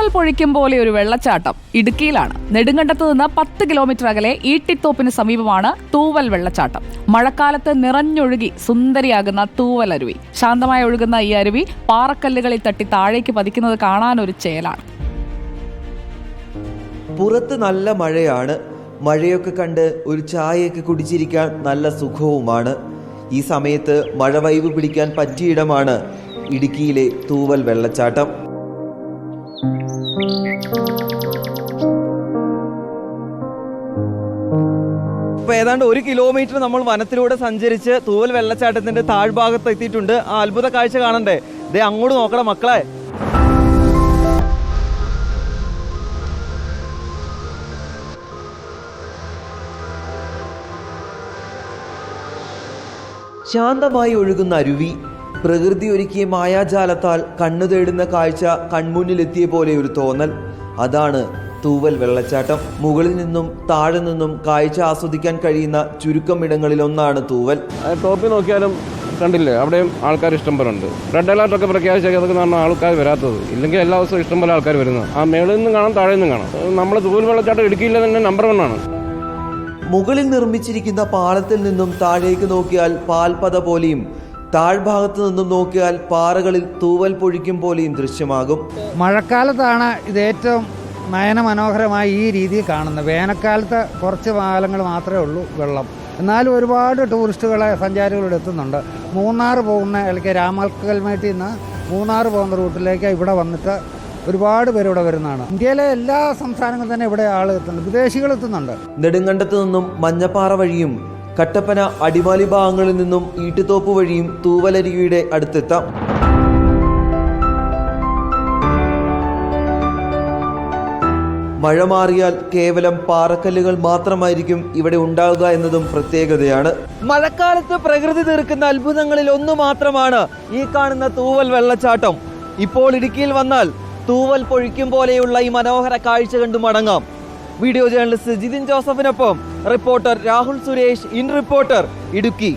തൂവൽ പൊഴിക്കും പോലെ ഒരു വെള്ളച്ചാട്ടം ഇടുക്കിയിലാണ്. നെടുങ്കണ്ടത്ത് നിന്ന് പത്ത് കിലോമീറ്റർ അകലെ ഈട്ടിത്തോപ്പിന് സമീപമാണ് തൂവൽ വെള്ളച്ചാട്ടം. മഴക്കാലത്ത് നിറഞ്ഞൊഴുകി സുന്ദരിയാകുന്ന തൂവൽ അരുവി. ശാന്തമായി ഒഴുകുന്ന ഈ അരുവി പാറക്കല്ലുകളിൽ തട്ടി താഴേക്ക് പതിക്കുന്നത് കാണാൻ ഒരു ചേലാണ്. പുറത്ത് നല്ല മഴയാണ്. മഴയൊക്കെ കണ്ട് ഒരു ചായയൊക്കെ കുടിച്ചിരിക്കാൻ നല്ല സുഖവുമാണ്. ഈ സമയത്ത് മഴ വൈവ് പിടിക്കാൻ പറ്റിയിടമാണ് ഇടുക്കിയിലെ തൂവൽ വെള്ളച്ചാട്ടം. ഏതാണ്ട് ഒരു കിലോമീറ്റർ നമ്മൾ വനത്തിലൂടെ സഞ്ചരിച്ച് തൂവൽ വെള്ളച്ചാട്ടത്തിന്റെ താഴ്ഭാഗത്ത് എത്തിയിട്ടുണ്ട്. ആ അത്ഭുത കാഴ്ച കാണണ്ടേ? ദേ അങ്ങോട്ട് നോക്കണം മക്കളെ. ശാന്തമായി ഒഴുകുന്ന അരുവി പ്രകൃതി ഒരുക്കിയ മായാജാലത്താൽ കണ്ണു തേടുന്ന കാഴ്ച കൺമുന്നിലെത്തിയ പോലെ ഒരു തോന്നൽ. അതാണ് തൂവൽ വെള്ളച്ചാട്ടം. മുകളിൽ നിന്നും താഴെ നിന്നും കാഴ്ച ആസ്വദിക്കാൻ കഴിയുന്ന ചുരുക്കം ഇടങ്ങളിൽ ഒന്നാണ് തൂവൽ. അത് ടോപ്പിൽ നോക്കിയാലും കണ്ടില്ലേ അവിടെയും ആൾക്കാർ ഇഷ്ടം പോലെ ഉണ്ട്. റെഡ് അലർട്ട് ഒക്കെ പ്രഖ്യാപിച്ചാണ് അതൊക്കെ ആൾക്കാർ വരാത്തത്. ഇല്ലെങ്കിൽ എല്ലാ ദിവസവും ഇഷ്ടം പോലെ ആൾക്കാർ വരുന്നത്. ആ മേളിൽ നിന്നും കാണാം താഴെ നിന്നും കാണാം. നമ്മൾ തൂവൽ വെള്ളച്ചാട്ടം ഇടുക്കിയിലെ തന്നെ നമ്പർ വൺ ആണ്. മുകളിൽ നിർമ്മിച്ചിരിക്കുന്ന പാളത്തിൽ നിന്നും താഴേക്ക് നോക്കിയാൽ പാൽപത പോലെയും താഴ്ഭാഗത്ത് നിന്നും നോക്കിയാൽ പാറകളിൽ തൂവൽ പൊഴിക്കും പോലെയും ദൃശ്യമാകും. മഴക്കാലത്താണ് ഇത് ഏറ്റവും നയനമനോഹരമായി ഈ രീതിയിൽ കാണുന്നത്. വേനൽക്കാലത്ത് കുറച്ച് കാലങ്ങൾ മാത്രമേ ഉള്ളൂ വെള്ളം. എന്നാലും ഒരുപാട് ടൂറിസ്റ്റുകളെ സഞ്ചാരികളോട് എത്തുന്നുണ്ട്. മൂന്നാർ പോകുന്ന അല്ലെങ്കിൽ രാമൽക്കൽമേട്ടിൽ നിന്ന് മൂന്നാർ പോകുന്ന റൂട്ടിലേക്ക് ഇവിടെ വന്നിട്ട് ഒരുപാട് പേര് ഇവിടെ വരുന്നതാണ്. ഇന്ത്യയിലെ എല്ലാ സംസ്ഥാനങ്ങളും തന്നെ ഇവിടെ ആൾ എത്തുന്നുണ്ട്. വിദേശികൾ എത്തുന്നുണ്ട്. നെടുങ്കണ്ടത്ത് നിന്നും മഞ്ഞപ്പാറ വഴിയും കട്ടപ്പന അടിമാലി ഭാഗങ്ങളിൽ നിന്നും ഈട്ടുതോപ്പ് വഴിയും തൂവലരിയുടെ അടുത്തെത്താം. മഴ മാറിയാൽ കേവലം പാറക്കല്ലുകൾ മാത്രമായിരിക്കും ഇവിടെ ഉണ്ടാവുക എന്നതും പ്രത്യേകതയാണ്. മഴക്കാലത്ത് പ്രകൃതി തീർക്കുന്ന അത്ഭുതങ്ങളിൽ ഒന്ന് മാത്രമാണ് ഈ കാണുന്ന തൂവൽ വെള്ളച്ചാട്ടം. ഇപ്പോൾ ഇടുക്കിയിൽ വന്നാൽ തൂവൽ പൊഴിക്കും പോലെയുള്ള ഈ മനോഹര കാഴ്ച കണ്ടു മടങ്ങാം. Video journalist Jithin ജോസഫിനൊപ്പം reporter Rahul Suresh in reporter Idukki.